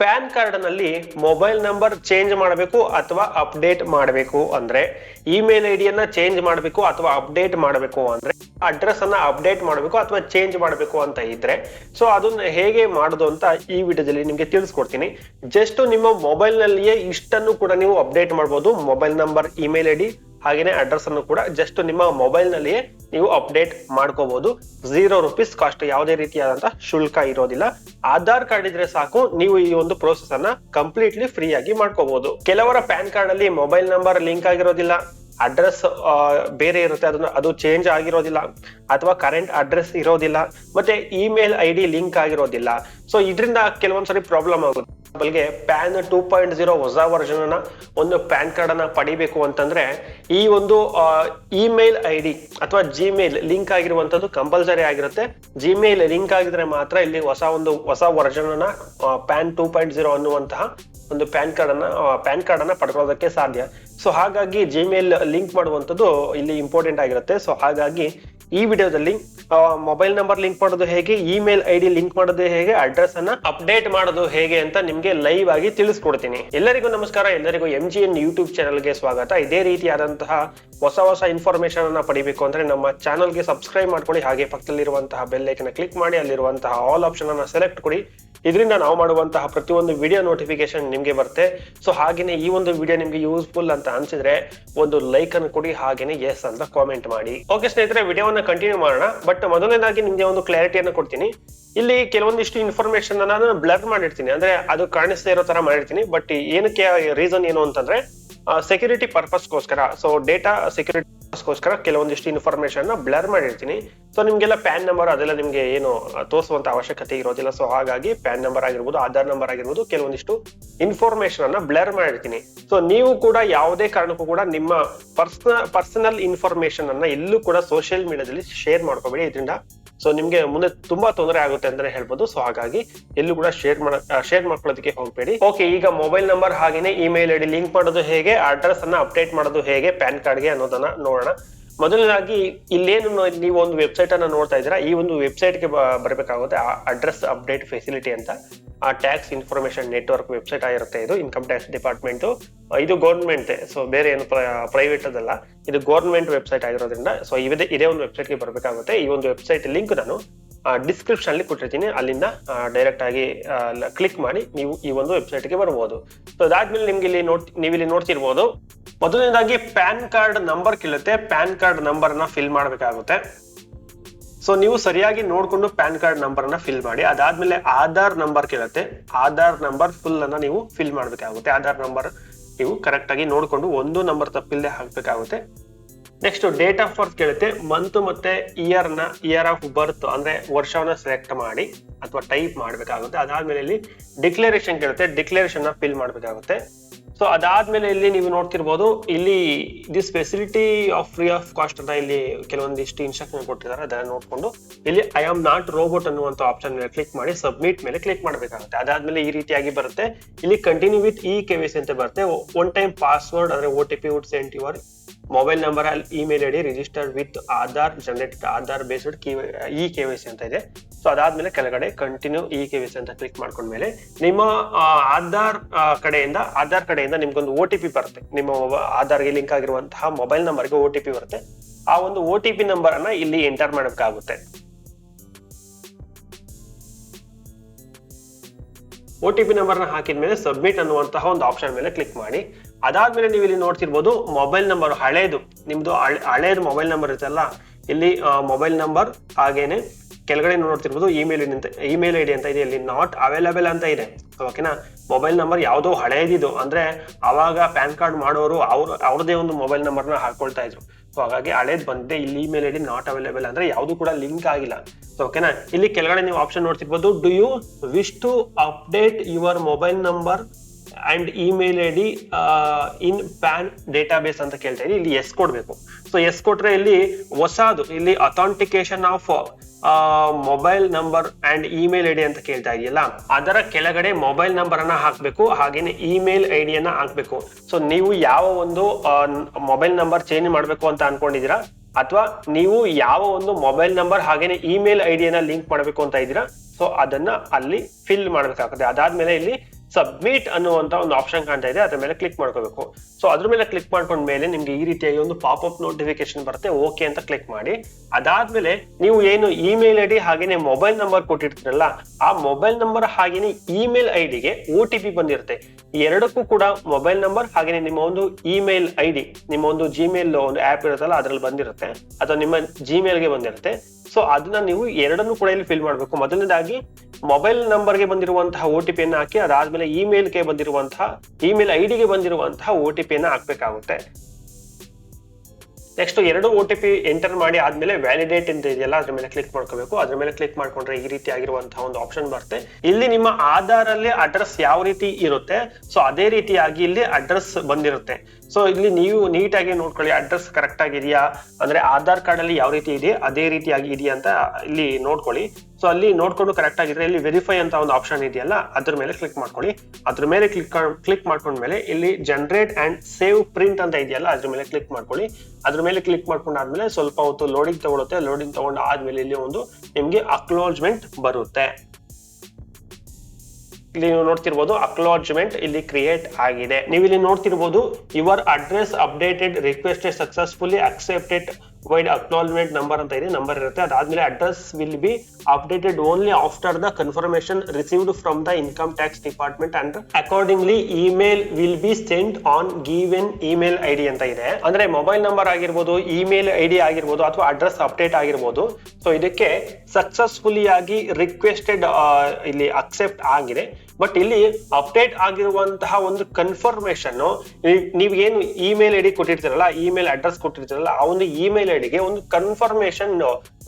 PAN ಕಾರ್ಡ್ನಲ್ಲಿ mobile number change ಮಾಡಬೇಕು ಅಥವಾ ಅಪ್ಡೇಟ್ ಮಾಡಬೇಕು ಅಂದ್ರೆ ಇಮೇಲ್ ಐಡಿಯನ್ನ ಚೇಂಜ್ ಮಾಡಬೇಕು ಅಥವಾ ಅಪ್ಡೇಟ್ ಮಾಡಬೇಕು ಅಂದ್ರೆ ಅಡ್ರೆಸ್ ಅನ್ನ ಅಪ್ಡೇಟ್ ಮಾಡಬೇಕು ಅಥವಾ ಚೇಂಜ್ ಮಾಡಬೇಕು ಅಂತ ಇದ್ರೆ, ಸೊ ಅದನ್ನ ಹೇಗೆ ಮಾಡೋದು ಅಂತ ಈ ವಿಡಿಯೋದಲ್ಲಿ ನಿಮ್ಗೆ ತಿಳಿಸ್ಕೊಡ್ತೀನಿ. ಜಸ್ಟ್ ನಿಮ್ಮ ಮೊಬೈಲ್ ನಲ್ಲಿಯೇ ಇಷ್ಟನ್ನು ಕೂಡ ನೀವು ಅಪ್ಡೇಟ್ ಮಾಡಬಹುದು ಮೊಬೈಲ್ ನಂಬರ್, ಇಮೇಲ್ ಐಡಿ ಹಾಗೇನೆ ಅಡ್ರೆಸ್ ಅನ್ನು ಕೂಡ ಜಸ್ಟ್ ನಿಮ್ಮ ಮೊಬೈಲ್ ನಲ್ಲಿಯೇ ನೀವು ಅಪ್ಡೇಟ್ ಮಾಡ್ಕೋಬಹುದು ಝೀರೋ ರುಪೀಸ್ ಕಾಸ್ಟ್ ಯಾವುದೇ ರೀತಿಯಾದಂತಹ ಶುಲ್ಕ ಇರೋದಿಲ್ಲ. ಆಧಾರ್ ಕಾರ್ಡ್ ಇದ್ರೆ ಸಾಕು, ನೀವು ಈ ಒಂದು ಪ್ರೋಸೆಸ್ ಅನ್ನ ಕಂಪ್ಲೀಟ್ಲಿ ಫ್ರೀ ಆಗಿ ಮಾಡ್ಕೋಬಹುದು ಕೆಲವರ ಪ್ಯಾನ್ ಕಾರ್ಡ್ ಅಲ್ಲಿ ಮೊಬೈಲ್ ನಂಬರ್ ಲಿಂಕ್ ಆಗಿರೋದಿಲ್ಲ. ಅಡ್ರೆಸ್ ಬೇರೆ ಇರುತ್ತೆ, ಅದನ್ನ, ಅದು ಚೇಂಜ್ ಆಗಿರೋದಿಲ್ಲ. ಅಥವಾ ಕರೆಂಟ್ ಅಡ್ರೆಸ್ ಇರೋದಿಲ್ಲ. ಮತ್ತೆ ಇಮೇಲ್ ಐ ಡಿ ಲಿಂಕ್ ಆಗಿರೋದಿಲ್ಲ. ಸೊ ಇದರಿಂದ ಕೆಲವೊಂದ್ಸರಿ ಪ್ರಾಬ್ಲಮ್ ಆಗುತ್ತೆ. ಬಲ್ಗೆ ಪ್ಯಾನ್ ಟೂ ಪಾಯಿಂಟ್ ಜೀರೋ ಹೊಸ ವರ್ಷನ ಒಂದು ಪ್ಯಾನ್ ಕಾರ್ಡ್ ಅನ್ನ ಪಡಿಬೇಕು ಅಂತಂದ್ರೆ ಈ ಒಂದು ಇಮೇಲ್ ಐ ಡಿ ಅಥವಾ ಜಿಮೇಲ್ ಲಿಂಕ್ ಆಗಿರುವಂತದ್ದು ಕಂಪಲ್ಸರಿ ಆಗಿರುತ್ತೆ. ಜಿಮೇಲ್ ಲಿಂಕ್ ಆಗಿದ್ರೆ ಮಾತ್ರ ಇಲ್ಲಿ ಹೊಸ ಒಂದು ಹೊಸ version PAN two point zero ಅನ್ನುವಂತಹ ಒಂದು ಪ್ಯಾನ್ ಕಾರ್ಡ್ ಅನ್ನ ಪ್ಯಾನ್ ಕಾರ್ಡ್ ಅನ್ನ ಪಡ್ಕೊಳ್ಳೋದಕ್ಕೆ ಸಾಧ್ಯ. ಸೊ ಹಾಗಾಗಿ ಜಿಮೇಲ್ ಲಿಂಕ್ ಮಾಡುವಂಥದ್ದು ಇಲ್ಲಿ ಇಂಪಾರ್ಟೆಂಟ್ ಆಗಿರುತ್ತೆ. ಸೊ ಹಾಗಾಗಿ ಈ ವಿಡಿಯೋದಲ್ಲಿ ಮೊಬೈಲ್ ನಂಬರ್ ಲಿಂಕ್ ಮಾಡೋದು ಹೇಗೆ ಇಮೇಲ್ ಐ ಡಿ ಲಿಂಕ್ ಮಾಡೋದು ಹೇಗೆ ಅಡ್ರೆಸ್ ಅನ್ನ ಅಪ್ಡೇಟ್ ಮಾಡೋದು ಹೇಗೆ ಅಂತ ನಿಮ್ಗೆ ಲೈವ್ ಆಗಿ ತಿಳಿಸ್ಕೊಡ್ತೀನಿ. ಎಲ್ಲರಿಗೂ ನಮಸ್ಕಾರ, ಎಲ್ಲರಿಗೂ ಎಂ ಜಿ ಎನ್ ಯೂಟ್ಯೂಬ್ ಚಾನಲ್ಗೆ ಸ್ವಾಗತ. ಇದೇ ರೀತಿಯಾದಂತಹ ಹೊಸ ಹೊಸ ಇನ್ಫಾರ್ಮೇಶನ್ ಅನ್ನ ಪಡಿಬೇಕು ಅಂದ್ರೆ ನಮ್ಮ ಚಾನಲ್ಗೆ ಸಬ್ಸ್ಕ್ರೈಬ್ ಮಾಡ್ಕೊಳ್ಳಿ. ಹಾಗೆ ಪಕ್ಕದಲ್ಲಿರುವಂತಹ ಬೆಲ್ ಐಕನ್ ಕ್ಲಿಕ್ ಮಾಡಿ, ಅಲ್ಲಿರುವಂತಹ ಆಲ್ ಆಪ್ಷನ್ ಅನ್ನ ಸೆಲೆಕ್ಟ್ ಕೊಡಿ. ಇದರಿಂದ ನಾವು ಮಾಡುವಂತಹ ಪ್ರತಿಯೊಂದು ವಿಡಿಯೋ ನೋಟಿಫಿಕೇಶನ್ ನಿಮಗೆ ಬರುತ್ತೆ. ಸೊ ಹಾಗೇನೆ ಈ ಒಂದು ವಿಡಿಯೋ ನಿಮಗೆ ಯೂಸ್ಫುಲ್ ಅಂತ ಅನ್ಸಿದ್ರೆ ಒಂದು ಲೈಕ್ ಅನ್ನು ಕೊಡಿ, ಹಾಗೇನೆ ಎಸ್ ಅಂತ ಕಾಮೆಂಟ್ ಮಾಡಿ. ಓಕೆ ಸ್ನೇಹಿತರೆ ವಿಡಿಯೋವನ್ನು ಕಂಟಿನ್ಯೂ ಮಾಡೋಣ. ಬಟ್ ಮೊದಲನೇದಾಗಿ ನಿಮ್ಗೆ ಒಂದು ಕ್ಲಾರಿಟಿಯನ್ನು ಕೊಡ್ತೀನಿ. ಇಲ್ಲಿ ಕೆಲವೊಂದಿಷ್ಟು ಇನ್ಫಾರ್ಮೇಶನ್ ನಾನು ಬ್ಲರ್ ಮಾಡಿರ್ತೀನಿ. ಅಂದ್ರೆ ಅದು ಕಾಣಿಸ್ತಾ ಇರೋ ತರ ಮಾಡಿರ್ತೀನಿ. ಬಟ್ ಏನಕ್ಕೆ ರೀಸನ್ ಏನು ಅಂತಂದ್ರೆ ಸೆಕ್ಯೂರಿಟಿ ಪರ್ಪಸ್ಗೋಸ್ಕರ ಸೊ ಡೇಟಾ ಸೆಕ್ಯೂರಿಟಿ ಪರ್ಪಸ್ಗೋಸ್ಕರ ಕೆಲವೊಂದಿಷ್ಟು ಇನ್ಫಾರ್ಮೇಶನ್ ಬ್ಲರ್ ಮಾಡಿರ್ತೀನಿ. ಸೊ ನಿಮ್ಗೆಲ್ಲ ಪ್ಯಾನ್ ನಂಬರ್ ಅದೆಲ್ಲ ನಿಮ್ಗೆ ಏನು ತೋರಿಸುವಂತ ಅವಶ್ಯಕತೆ ಇರೋದಿಲ್ಲ. ಸೊ ಹಾಗಾಗಿ ಪ್ಯಾನ್ ನಂಬರ್ ಆಗಿರ್ಬೋದು, ಆಧಾರ್ ನಂಬರ್ ಆಗಿರ್ಬೋದು, ಕೆಲವೊಂದಿಷ್ಟು ಇನ್ಫಾರ್ಮೇಶನ್ ಅನ್ನ ಬ್ಲರ್ ಮಾಡಿರ್ತೀನಿ. ಸೊ ನೀವು ಕೂಡ ಯಾವುದೇ ಕಾರಣಕ್ಕೂ ಕೂಡ ನಿಮ್ಮ ಪರ್ಸನಲ್ ಪರ್ಸನಲ್ ಇನ್ಫಾರ್ಮೇಶನ್ ಅನ್ನ ಎಲ್ಲೂ ಕೂಡ ಸೋಷಿಯಲ್ ಮೀಡಿಯಾದಲ್ಲಿ ಶೇರ್ ಮಾಡ್ಕೋಬೇಡಿ. ಇದರಿಂದ ಸೊ ನಿಮ್ಗೆ ಮುಂದೆ ತುಂಬಾ ತೊಂದರೆ ಆಗುತ್ತೆ ಅಂತಾನೆ ಹೇಳ್ಬೋದು. ಸೊ ಹಾಗಾಗಿ ಎಲ್ಲೂ ಕೂಡ ಶೇರ್ ಮಾಡ ಶೇರ್ ಮಾಡ್ಕೊಳ್ಳೋದಕ್ಕೆ ಹೋಗ್ಬೇಡಿ. ಓಕೆ ಈಗ ಮೊಬೈಲ್ ನಂಬರ್ ಹಾಗೇನೆ ಇಮೇಲ್ ಐಡಿ ಲಿಂಕ್ ಮಾಡೋದು ಹೇಗೆ ಅಡ್ರೆಸ್ ಅನ್ನ ಅಪ್ಡೇಟ್ ಮಾಡೋದು ಹೇಗೆ ಪ್ಯಾನ್ ಕಾರ್ಡ್ಗೆ ಅನ್ನೋದನ್ನ ನೋಡೋಣ. ಮೊದಲನೇದಾಗಿ ಇಲ್ಲೇನು ನೀವು ಒಂದು ವೆಬ್ಸೈಟ್ ಅನ್ನ ನೋಡ್ತಾ ಇದ್ದೀರಾ, ಈ ಒಂದು ವೆಬ್ಸೈಟ್ಗೆ ಬರಬೇಕಾಗುತ್ತೆ ಅಡ್ರೆಸ್ ಅಪ್ಡೇಟ್ ಫೆಸಿಲಿಟಿ ಅಂತ. ಆ ಟ್ಯಾಕ್ಸ್ ಇನ್ಫಾರ್ಮೇಶನ್ ನೆಟ್ವರ್ಕ್ ವೆಬ್ಸೈಟ್ ಆಗಿರುತ್ತೆ. ಇದು ಇನ್ಕಮ್ ಟ್ಯಾಕ್ಸ್ ಡಿಪಾರ್ಟ್ಮೆಂಟ್ ಇದು ಗೌರ್ಮೆಂಟ್ ಸೊ ಬೇರೆ ಏನು ಪ್ರೈವೇಟ್ ಅದಲ್ಲ. ಇದು ಗೌರ್ಮೆಂಟ್ ವೆಬ್ಸೈಟ್ ಆಗಿರೋದ್ರಿಂದ ಸೊ ಇದೇ ಇದೇ ಒಂದು ವೆಬ್ಸೈಟ್ಗೆ ಬರಬೇಕಾಗುತ್ತೆ. ಈ ಒಂದು ವೆಬ್ಸೈಟ್ ಲಿಂಕ್ ನಾನು ಡಿಸ್ಕ್ರಿಪ್ಷನ್ ಅಲ್ಲಿ ಕೊಟ್ಟಿರ್ತೀನಿ. ಅಲ್ಲಿಂದ ಡೈರೆಕ್ಟ್ ಆಗಿ ಕ್ಲಿಕ್ ಮಾಡಿ ನೀವು ಈ ಒಂದು ವೆಬ್ಸೈಟ್ಗೆ ಬರ್ಬೋದು. ಸೊ ಅದಾದ್ಮೇಲೆ ನಿಮ್ಗೆ ಇಲ್ಲಿ ನೋಡ್ ನೀವು ಇಲ್ಲಿ ನೋಡ್ತಿರ್ಬೋದು. ಮೊದಲನೇದಾಗಿ ಪ್ಯಾನ್ ಕಾರ್ಡ್ ನಂಬರ್ ಕೇಳುತ್ತೆ. ಪ್ಯಾನ್ ಕಾರ್ಡ್ ನಂಬರ್ನ ಫಿಲ್ ಮಾಡಬೇಕಾಗುತ್ತೆ. ಸೊ ನೀವು ಸರಿಯಾಗಿ ನೋಡ್ಕೊಂಡು ಪ್ಯಾನ್ ಕಾರ್ಡ್ ನಂಬರ್ ಅನ್ನ ಫಿಲ್ ಮಾಡಿ, ಅದಾದ್ಮೇಲೆ ಆಧಾರ್ ನಂಬರ್ ಕೇಳುತ್ತೆ. ಆಧಾರ್ ನಂಬರ್ ಫುಲ್ ಅನ್ನ ನೀವು ಫಿಲ್ ಮಾಡಬೇಕಾಗುತ್ತೆ. ಆಧಾರ್ ನಂಬರ್ ನೀವು ಕರೆಕ್ಟ್ ಆಗಿ ನೋಡ್ಕೊಂಡು ಒಂದು ನಂಬರ್ ತಪ್ಪಿಲ್ಲದೆ ಹಾಕ್ಬೇಕಾಗುತ್ತೆ. ನೆಕ್ಸ್ಟ್ ಡೇಟ್ ಆಫ್ ಬರ್ತ್ ಕೇಳುತ್ತೆ. ಮಂತ್ ಮತ್ತೆ ಇಯರ್ನ ಇಯರ್ ಆಫ್ ಬರ್ತ್ ಅಂದ್ರೆ ವರ್ಷವನ್ನ ಸೆಲೆಕ್ಟ್ ಮಾಡಿ ಅಥವಾ ಟೈಪ್ ಮಾಡಬೇಕಾಗುತ್ತೆ. ಅದಾದ್ಮೇಲೆ ಇಲ್ಲಿ ಡಿಕ್ಲರೇಷನ್ ಕೇಳುತ್ತೆ. ಡಿಕ್ಲರೇಷನ್ ಫಿಲ್ ಮಾಡ್ಬೇಕಾಗುತ್ತೆ. ಸೊ ಅದಾದ್ಮೇಲೆ ಇಲ್ಲಿ ನೀವು ನೋಡ್ತಿರ್ಬೋದು, ಇಲ್ಲಿ this facility of free of cost ಅಂತ ಇಲ್ಲಿ ಕೆಲವೊಂದಿಷ್ಟು ಇನ್ಸ್ಟ್ರಕ್ಷನ್ ಕೊಟ್ಟಿದ್ದಾರೆ, ಅದನ್ನ ನೋಡ್ಕೊಂಡು. ಇಲ್ಲಿ ಐ ಆಮ್ ನಾಟ್ ರೋಬೋಟ್ ಅನ್ನುವಂತ ಆಪ್ಷನ್ ಮೇಲೆ ಕ್ಲಿಕ್ ಮಾಡಿ ಸಬ್ಮಿಟ್ ಮೇಲೆ ಕ್ಲಿಕ್ ಮಾಡಬೇಕಾಗುತ್ತೆ. ಅದಾದ್ಮೇಲೆ ಈ ರೀತಿಯಾಗಿ ಬರುತ್ತೆ. ಇಲ್ಲಿ continue with E K C ಅಂತ ಬರುತ್ತೆ. ಒನ್ ಟೈಮ್ ಪಾಸ್ವರ್ಡ್ ಅಂದ್ರೆ O T P would sent your mobile number ಅಲ್ಲಿ email ID registered with Aadhaar generated Aadhaar based E K Y C ಅಂತ ಇದೆ. ಸೊ ಅದಾದ್ಮೇಲೆ ಕೆಳಗಡೆ continue E K Y C ಅಂತ click ಮಾಡ್ಕೊಂಡ್ಮೇಲೆ ನಿಮ್ಮ ಆಧಾರ್ ಕಡೆಯಿಂದ ಆಧಾರ್ ಕಡೆಯಿಂದ ನಿಮ್ಗೊಂದು ಓ ಟಿ ಪಿ ಬರುತ್ತೆ. ನಿಮ್ಮ ಆಧಾರ್ಗೆ ಲಿಂಕ್ ಆಗಿರುವಂತಹ ಮೊಬೈಲ್ ನಂಬರ್ಗೆ ಓ ಟಿ ಪಿ ಬರುತ್ತೆ. ಆ ಒಂದು ಓ ಟಿ ಪಿ ನಂಬರ್ ಅನ್ನ ಇಲ್ಲಿ ಎಂಟರ್ ಮಾಡಬೇಕಾಗುತ್ತೆ ಒ ಟಿ ಪಿ ನಂಬರ್ನ ಹಾಕಿದ್ಮೇಲೆ ಸಬ್ಮಿಟ್ ಅನ್ನುವಂತಹ ಒಂದು ಆಪ್ಷನ್ ಮೇಲೆ ಕ್ಲಿಕ್ ಮಾಡಿ. ಅದಾದ್ಮೇಲೆ ನೀವು ಇಲ್ಲಿ ನೋಡ್ತಿರ್ಬೋದು ಮೊಬೈಲ್ ನಂಬರ್ ಹಳೇದು. ಹಳೆ- ಹಳೇದು ಮೊಬೈಲ್ ನಂಬರ್ ಇರುತ್ತಲ್ಲ, ಇಲ್ಲಿ ಮೊಬೈಲ್ ನಂಬರ್ ಹಾಗೇನೆ ಕೆಳಗಡೆ ನೋಡ್ತಿರ್ಬೋದು ಇಮೇಲ್ ಅಂತ ಇಮೇಲ್ ಐಡಿ ಅಂತ ಇದೆ, ಇಲ್ಲಿ ನಾಟ್ ಅವೈಲೇಬಲ್ ಅಂತ ಇದೆ. ಓಕೆನಾ ಮೊಬೈಲ್ ನಂಬರ್ ಯಾವುದೋ ಹಳೇದಿದು. ಅಂದ್ರೆ ಅವಾಗ ಪ್ಯಾನ್ ಕಾರ್ಡ್ ಮಾಡೋರು ಅವ್ರ ಅವ್ರದೇ ಒಂದು ಮೊಬೈಲ್ ನಂಬರ್ನ ಹಾಕೊಳ್ತಾ ಇದ್ರು. ಸೊ ಹಾಗಾಗಿ ಹಳೇದ್ ಬಂದಿದೆ ಇಲ್ಲಿ ಇಮೇಲ್ ಐಡಿ ನಾಟ್ ಅವೈಲೇಬಲ್ ಅಂದ್ರೆ ಯಾವುದು ಕೂಡ ಲಿಂಕ್ ಆಗಿಲ್ಲ. ಸೊ ಓಕೆನಾ ಇಲ್ಲಿ ಕೆಳಗಡೆ ನೀವು ಆಪ್ಷನ್ ನೋಡ್ತಿರ್ಬೋದು. Do you wish to update your mobile number and email I D in PAN database ಅಂತ ಕೇಳ್ತಾ ಇದ್ದೀವಿ ಇಲ್ಲಿ ಎಸ್ ಕೊಡ್ಬೇಕು. ಸೊ ಎಸ್ ಕೊಟ್ರೆ ಇಲ್ಲಿ ಹೊಸದು, ಇಲ್ಲಿ authentication of mobile number and email ID ಅಂತ ಕೇಳ್ತಾ ಇದೆಯಲ್ಲ, ಅದರ ಕೆಳಗಡೆ ಮೊಬೈಲ್ ನಂಬರ್ ಅನ್ನ ಹಾಕ್ಬೇಕು, ಹಾಗೇನೆ ಇಮೇಲ್ ಐಡಿಯನ್ನ ಹಾಕ್ಬೇಕು. ಸೊ ನೀವು ಯಾವ ಒಂದು ಮೊಬೈಲ್ ನಂಬರ್ ಚೇಂಜ್ ಮಾಡಬೇಕು ಅಂತ ಅನ್ಕೊಂಡಿದೀರಾ ಅಥವಾ ನೀವು ಯಾವ ಒಂದು ಮೊಬೈಲ್ ನಂಬರ್ ಹಾಗೇನೆ ಇಮೇಲ್ ಐಡಿಯನ್ನ ಲಿಂಕ್ ಮಾಡಬೇಕು ಅಂತ ಇದ್ದೀರಾ? ಸೊ ಅದನ್ನ ಅಲ್ಲಿ ಫಿಲ್ ಮಾಡ್ಬೇಕಾಗುತ್ತೆ. ಅದಾದ್ಮೇಲೆ ಇಲ್ಲಿ ಸಬ್ಮಿಟ್ ಅನ್ನುವಂತ ಒಂದು ಆಪ್ಷನ್ ಕಾಣ್ತಾ ಇದೆ, ಅದ್ರ ಮೇಲೆ ಕ್ಲಿಕ್ ಮಾಡ್ಕೋಬೇಕು. ಸೊ ಅದ್ರ ಮೇಲೆ ಕ್ಲಿಕ್ ಮಾಡ್ಕೊಂಡ ಮೇಲೆ ನಿಮ್ಗೆ ಈ ರೀತಿಯಾಗಿ ಒಂದು ಪಾಪ್ ಅಪ್ ನೋಟಿಫಿಕೇಶನ್ ಬರುತ್ತೆ ಓಕೆ ಅಂತ ಕ್ಲಿಕ್ ಮಾಡಿ. ಅದಾದ್ಮೇಲೆ ನೀವು ಏನು ಇಮೇಲ್ ಐ ಡಿ ಹಾಗೇನೆ ಮೊಬೈಲ್ ನಂಬರ್ ಕೊಟ್ಟಿರ್ತೀರಲ್ಲ, ಆ ಮೊಬೈಲ್ ನಂಬರ್ ಹಾಗೇನೆ ಇಮೇಲ್ ಐ ಡಿಗೆ ಒ ಟಿ ಪಿ ಬಂದಿರುತ್ತೆ ಎರಡಕ್ಕೂ ಕೂಡ ಮೊಬೈಲ್ ನಂಬರ್ ಹಾಗೇನೆ ನಿಮ್ಮ ಒಂದು ಇಮೇಲ್ ಐ ಡಿ ನಿಮ್ಮ ಒಂದು ಜಿಮೇಲ್ ಒಂದು ಆಪ್ ಇರುತ್ತಲ್ಲ, ಅದ್ರಲ್ಲಿ ಬಂದಿರುತ್ತೆ. ಅಥವಾ ನಿಮ್ಮ ಜಿಮೇಲ್ಗೆ ಬಂದಿರುತ್ತೆ. ಸೊ ಅದನ್ನ ನೀವು ಎರಡನ್ನೂ ಕೂಡ ಇಲ್ಲಿ ಫಿಲ್ ಮಾಡಬೇಕು. ಮೊದಲನೇದಾಗಿ ಮೊಬೈಲ್ ನಂಬರ್ಗೆ ಬಂದಿರುವಂತಹ ಓ ಟಿ ಪಿಯನ್ನು ಹಾಕಿ, ಅದಾದ್ಮೇಲೆ ಇಮೇಲ್ಗೆ ಬಂದಿರುವಂತಹ ಇಮೇಲ್ ಐ ಡಿಗೆ ಬಂದಿರುವಂತಹ ಓ ಟಿ ಪಿಯನ್ನು ಹಾಕ್ಬೇಕಾಗುತ್ತೆ. ನೆಕ್ಸ್ಟ್ ಎರಡು ಒ ಟಿ ಪಿ ಎಂಟರ್ ಮಾಡಿ ಆದ್ಮೇಲೆ ವ್ಯಾಲಿಡೇಟ್ ಅಂತ ಇದೆಯಲ್ಲ, ಅದ್ರ ಮೇಲೆ ಕ್ಲಿಕ್ ಮಾಡ್ಕೋಬೇಕು. ಅದ್ರ ಮೇಲೆ ಕ್ಲಿಕ್ ಮಾಡ್ಕೊಂಡ್ರೆ ಈ ರೀತಿ ಆಗಿರುವಂತಹ ಒಂದು ಆಪ್ಷನ್ ಬರುತ್ತೆ. ಇಲ್ಲಿ ನಿಮ್ಮ ಆಧಾರ್ ಅಲ್ಲಿ ಅಡ್ರೆಸ್ ಯಾವ ರೀತಿ ಇರುತ್ತೆ ಸೊ ಅದೇ ರೀತಿಯಾಗಿ ಇಲ್ಲಿ ಅಡ್ರೆಸ್ ಬಂದಿರುತ್ತೆ. ಸೊ ಇಲ್ಲಿ ನೀವು ನೀಟಾಗಿ ನೋಡ್ಕೊಳ್ಳಿ ಅಡ್ರೆಸ್ ಕರೆಕ್ಟ್ ಆಗಿದೆಯಾ ಅಂದ್ರೆ ಆಧಾರ್ ಕಾರ್ಡ್ ಅಲ್ಲಿ ಯಾವ ರೀತಿ ಇದೆ, ಅದೇ ರೀತಿಯಾಗಿ ಇದೆಯಾ ಅಂತ ಇಲ್ಲಿ ನೋಡ್ಕೊಳ್ಳಿ. ಸೊ ಅಲ್ಲಿ ನೋಡ್ಕೊಂಡು ಕರೆಕ್ಟ್ ಆಗಿದ್ರೆ ಇಲ್ಲಿ ವೆರಿಫೈ ಅಂತ ಒಂದು ಆಪ್ಷನ್ ಇದೆಯಲ್ಲ, ಅದ್ರ ಮೇಲೆ ಕ್ಲಿಕ್ ಮಾಡ್ಕೊಳ್ಳಿ. ಅದ್ರ ಮೇಲೆ ಕ್ಲಿಕ್ ಕ್ಲಿಕ್ ಮಾಡ್ಕೊಂಡ್ಮೇಲೆ ಇಲ್ಲಿ ಜನರೇಟ್ ಅಂಡ್ ಸೇವ್ ಪ್ರಿಂಟ್ ಅಂತ ಇದೆಯಲ್ಲ, ಅದ್ರ ಮೇಲೆ ಕ್ಲಿಕ್ ಮಾಡ್ಕೊಳ್ಳಿ. ಅದ್ರ ಮೇಲೆ ಕ್ಲಿಕ್ ಮಾಡ್ಕೊಂಡಾದ್ಮೇಲೆ ಸ್ವಲ್ಪ ಹೊತ್ತು ಲೋಡಿಂಗ್ ತಗೊಳುತ್ತೆ ಲೋಡಿಂಗ್ ತಗೊಂಡು ಆದ್ಮೇಲೆ ಇಲ್ಲಿ ಒಂದು ನಿಮ್ಗೆ ಅಕ್ನಾಲಜ್ಮೆಂಟ್ ಬರುತ್ತೆ. ಇಲ್ಲಿ ನೀವು ನೋಡ್ತಿರ್ಬೋದು ಅಕ್ಲಾಜ್ಮೆಂಟ್ ಇಲ್ಲಿ ಕ್ರಿಯೇಟ್ ಆಗಿದೆ. ನೀವು ಇಲ್ಲಿ ನೋಡ್ತಿರ್ಬೋದು your address updated requested successfully accepted vide acknowledgement number ಅಂತ ಇದೆ ನಂಬರ್ ಇರುತ್ತೆ. ಅದಾದ್ಮೇಲೆ address will be updated only after the confirmation received from the income tax department and accordingly email will be send on given email I D ಅಂತ ಇದೆ. ಅಂದ್ರೆ mobile number ಆಗಿರ್ಬೋದು email I D ಆಗಿರ್ಬೋದು ಅಥವಾ address update ಆಗಿರ್ಬೋದು. So ಇದಕ್ಕೆ successfully ಆಗಿ requested ಇಲ್ಲಿ ಅಕ್ಸೆಪ್ಟ್ ಆಗಿದೆ. ಬಟ್ ಇಲ್ಲಿ ಅಪ್ಡೇಟ್ ಆಗಿರುವಂತಹ ಒಂದು ಕನ್ಫರ್ಮೇಶನ್ ನೀವು ಏನು ಇಮೇಲ್ ಐ ಡಿ ಕೊಟ್ಟಿರ್ತೀರಲ್ಲ ಇಮೇಲ್ ಅಡ್ರೆಸ್ ಕೊಟ್ಟಿರ್ತೀರಲ್ಲ, ಆ ಒಂದು ಇಮೇಲ್ ಐ ಡಿಗೆ ಒಂದು ಕನ್ಫರ್ಮೇಶನ್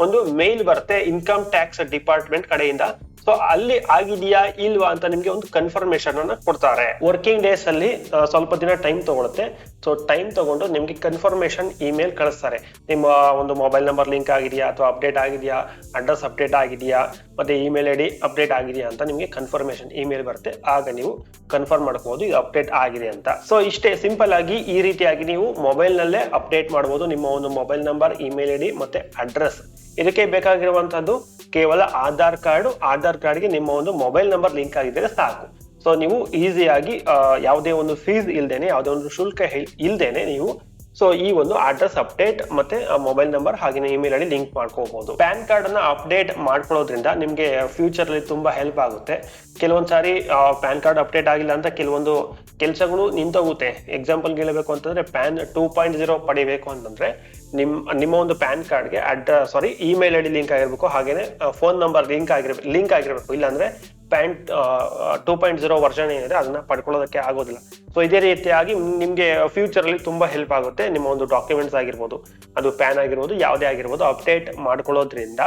ಒಂದು ಮೇಲ್ ಬರುತ್ತೆ ಇನ್ಕಮ್ ಟ್ಯಾಕ್ಸ್ ಡಿಪಾರ್ಟ್ಮೆಂಟ್ ಕಡೆಯಿಂದ. ಸೊ ಅಲ್ಲಿ ಆಗಿದೆಯಾ ಇಲ್ವಾ ಅಂತ ನಿಮ್ಗೆ ಒಂದು ಕನ್ಫರ್ಮೇಶನ್ ಅನ್ನ ಕೊಡ್ತಾರೆ. ವರ್ಕಿಂಗ್ ಡೇಸ್ ಅಲ್ಲಿ ಸ್ವಲ್ಪ ದಿನ ಟೈಮ್ ತಗೊಳುತ್ತೆ. ಸೊ ಟೈಮ್ ತಗೊಂಡು ನಿಮ್ಗೆ ಕನ್ಫರ್ಮೇಶನ್ ಇಮೇಲ್ ಕಳಿಸ್ತಾರೆ. ನಿಮ್ಮ ಒಂದು ಮೊಬೈಲ್ ನಂಬರ್ ಲಿಂಕ್ ಆಗಿದೆಯಾ ಅಥವಾ ಅಪ್ಡೇಟ್ ಆಗಿದೆಯಾ ಅಡ್ರೆಸ್ ಅಪ್ಡೇಟ್ ಆಗಿದೆಯಾ, ಮತ್ತೆ ಇಮೇಲ್ ಐ ಡಿ ಅಪ್ಡೇಟ್ ಆಗಿದೆಯಾ ಅಂತ ನಿಮ್ಗೆ ಕನ್ಫರ್ಮೇಶನ್ ಇಮೇಲ್ ಬರುತ್ತೆ. ಆಗ ನೀವು ಕನ್ಫರ್ಮ್ ಮಾಡ್ಕೋಬಹುದು ಇದು ಅಪ್ಡೇಟ್ ಆಗಿದೆ ಅಂತ. ಸೊ ಇಷ್ಟೇ ಸಿಂಪಲ್ ಆಗಿ ಈ ರೀತಿಯಾಗಿ ನೀವು ಮೊಬೈಲ್ ನಲ್ಲೇ ಅಪ್ಡೇಟ್ ಮಾಡಬಹುದು ನಿಮ್ಮ ಒಂದು mobile number email I D ಮತ್ತೆ ಅಡ್ರೆಸ್ ಇದಕ್ಕೆ ಬೇಕಾಗಿರುವಂತದ್ದು ಕೇವಲ ಆಧಾರ್ ಕಾರ್ಡ್, ಆಧಾರ್ ಕಾರ್ಡ್ಗೆ ನಿಮ್ಮ ಒಂದು ಮೊಬೈಲ್ ನಂಬರ್ ಲಿಂಕ್ ಆಗಿದ್ದರೆ ಸಾಕು. ಸೊ ನೀವು ಈಸಿಯಾಗಿ ಯಾವುದೇ ಒಂದು ಫೀಸ್ ಇಲ್ದೇನೆ, ಯಾವುದೇ ಒಂದು ಶುಲ್ಕ ಇಲ್ದೇನೆ ನೀವು ಸೊ ಈ ಒಂದು ಅಡ್ರೆಸ್ ಅಪ್ಡೇಟ್ ಮತ್ತೆ ಮೊಬೈಲ್ ನಂಬರ್ ಹಾಗೆ ಇಮೇಲ್ ಐಡಿ ಲಿಂಕ್ ಮಾಡ್ಕೋಬಹುದು ಪ್ಯಾನ್ ಕಾರ್ಡ್ ಅನ್ನ ಅಪ್ಡೇಟ್ ಮಾಡ್ಕೊಳ್ಳೋದ್ರಿಂದ ನಿಮ್ಗೆ ಫ್ಯೂಚರ್ ಅಲ್ಲಿ ತುಂಬಾ ಹೆಲ್ಪ್ ಆಗುತ್ತೆ. ಕೆಲವೊಂದು ಸಾರಿ ಪ್ಯಾನ್ ಕಾರ್ಡ್ ಅಪ್ಡೇಟ್ ಆಗಿಲ್ಲ ಅಂತ ಕೆಲವೊಂದು ಕೆಲಸಗಳು ನಿಂತೋಗುತ್ತೆ. ಎಕ್ಸಾಂಪಲ್ ಹೇಳಬೇಕು ಅಂತಂದ್ರೆ ಪ್ಯಾನ್ ಟೂ ಪಾಯಿಂಟ್ ಜೀರೋ ಪಡಿಬೇಕು ಅಂತಂದ್ರೆ, ನಿಮ್, ನಿಮ್ಮ ಒಂದು ಪ್ಯಾನ್ ಕಾರ್ಡ್ಗೆ address sorry email ID link ಆಗಿರ್ಬೇಕು, ಹಾಗೇನೆ ಫೋನ್ ನಂಬರ್ ಲಿಂಕ್ ಆಗಿರ್ಬೇಕು ಲಿಂಕ್ ಆಗಿರ್ಬೇಕು. ಇಲ್ಲಾಂದ್ರೆ PAN two point zero version ಏನಿದೆ, ಅದನ್ನ ಪಡ್ಕೊಳ್ಳೋದಕ್ಕೆ ಆಗೋದಿಲ್ಲ. ಸೊ ಇದೇ ರೀತಿಯಾಗಿ ನಿಮ್ಗೆ ಫ್ಯೂಚರ್ ಅಲ್ಲಿ ತುಂಬಾ ಹೆಲ್ಪ್ ಆಗುತ್ತೆ. ನಿಮ್ಮ ಒಂದು ಡಾಕ್ಯುಮೆಂಟ್ಸ್ ಆಗಿರ್ಬೋದು, ಅದು ಪ್ಯಾನ್ ಆಗಿರ್ಬೋದು, ಯಾವುದೇ ಆಗಿರ್ಬೋದು ಅಪ್ಡೇಟ್ ಮಾಡ್ಕೊಳ್ಳೋದ್ರಿಂದ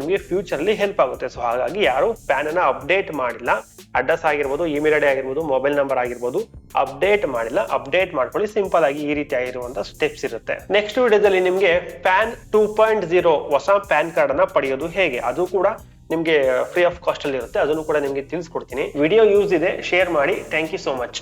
ನಿಮಗೆ ಫ್ಯೂಚರ್ ಅಲ್ಲಿ ಹೆಲ್ಪ್ ಆಗುತ್ತೆ. ಸೊ ಹಾಗಾಗಿ ಯಾರು ಪ್ಯಾನ್ ಅನ್ನ ಅಪ್ಡೇಟ್ ಮಾಡಿಲ್ಲ. ಅಡ್ರೆಸ್ ಆಗಿರ್ಬೋದು ಇಮೇಲ್ ಐಡಿ ಆಗಿರ್ಬೋದು ಮೊಬೈಲ್ ನಂಬರ್ ಆಗಿರ್ಬೋದು ಅಪ್ಡೇಟ್ ಮಾಡಿಲ್ಲ. ಅಪ್ಡೇಟ್ ಮಾಡ್ಕೊಳ್ಳಿ ಸಿಂಪಲ್ ಆಗಿ ಈ ರೀತಿ ಆಗಿರುವಂತಹ ಸ್ಟೆಪ್ಸ್ ಇರುತ್ತೆ. ನೆಕ್ಸ್ಟ್ ವಿಡಿಯೋದಲ್ಲಿ ನಿಮ್ಗೆ ಪ್ಯಾನ್ ಟೂ ಪಾಯಿಂಟ್ ಜೀರೋ ಹೊಸ ಪ್ಯಾನ್ ಕಾರ್ಡ್ ಅನ್ನ ಪಡೆಯೋದು ಹೇಗೆ? ಅದು ಕೂಡ ನಿಮ್ಗೆ ಫ್ರೀ ಆಫ್ ಕಾಸ್ಟ್ ಅಲ್ಲಿ ಇರುತ್ತೆ, ಅದನ್ನು ಕೂಡ ನಿಮಗೆ ತಿಳಿಸ್ಕೊಡ್ತೀನಿ. ವಿಡಿಯೋ ಯೂಸ್ ಇದೆ ಶೇರ್ ಮಾಡಿ. Thank you so much